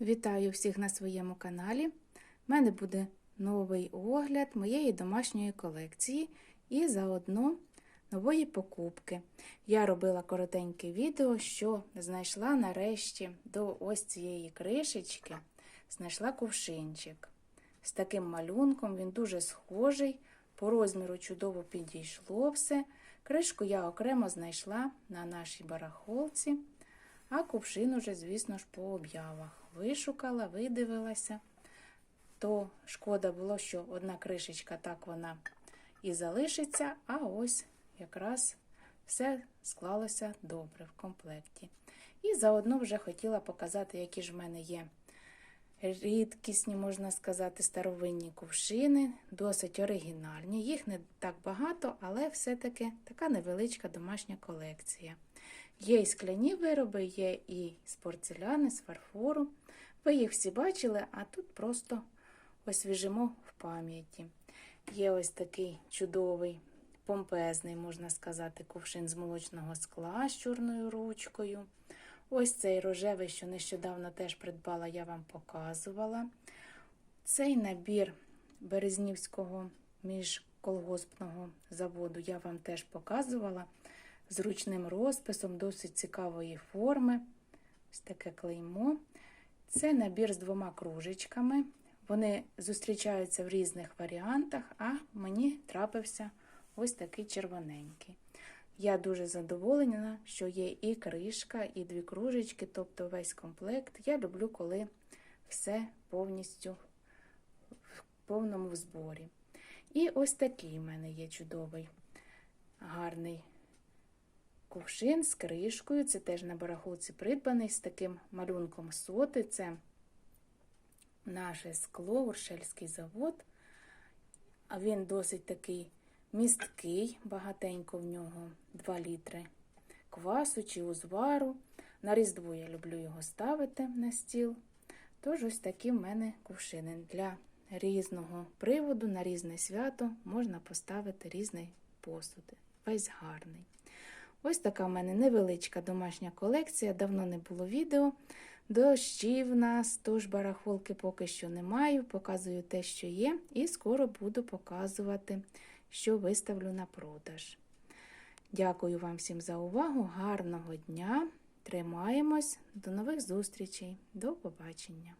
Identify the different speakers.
Speaker 1: Вітаю всіх на своєму каналі. У мене буде новий огляд моєї домашньої колекції і заодно нової покупки. Я робила коротеньке відео, що знайшла нарешті до ось цієї кришечки, знайшла кувшинчик. З таким малюнком він дуже схожий, по розміру чудово підійшло все. Кришку я окремо знайшла на нашій барахолці. А кувшин уже, звісно ж, по об'явах. Вишукала, видивилася. То шкода було, що одна кришечка так вона і залишиться, а ось якраз все склалося добре в комплекті. І заодно вже хотіла показати, які ж в мене є рідкісні, можна сказати, старовинні кувшини, досить оригінальні. Їх не так багато, але все-таки така невеличка домашня колекція. Є і скляні вироби, є і з порцеляни, з фарфору. Ви їх всі бачили, а тут просто освіжимо в пам'яті. Є ось такий чудовий, помпезний, можна сказати, кувшин з молочного скла з чорною ручкою. Ось цей рожевий, що нещодавно теж придбала, я вам показувала. Цей набір Березнівського міжколгоспного заводу я вам теж показувала з ручним розписом, досить цікавої форми. Ось таке клеймо. Це набір з двома кружечками. Вони зустрічаються в різних варіантах, а мені трапився ось такий червоненький. Я дуже задоволена, що є і кришка, і дві кружечки, тобто весь комплект. Я люблю, коли все повністю в повному зборі. І ось такий в мене є чудовий, гарний кувшин з кришкою. Це теж на барахолці придбаний з таким малюнком соти. Це наше скло, Уршельський завод. А він досить такий місткий, багатенько в нього 2 літри квасу чи узвару. На різдво я люблю його ставити на стіл. Тож ось такі в мене кувшини. Для різного приводу, на різне свято можна поставити різний посуд. Весь гарний. Ось така в мене невеличка домашня колекція. Давно не було відео. Дощів нас, тож барахолки поки що не маю. Показую те, що є, і скоро буду показувати, що виставлю на продаж. Дякую вам всім за увагу. Гарного дня! Тримаємось, до нових зустрічей, до побачення!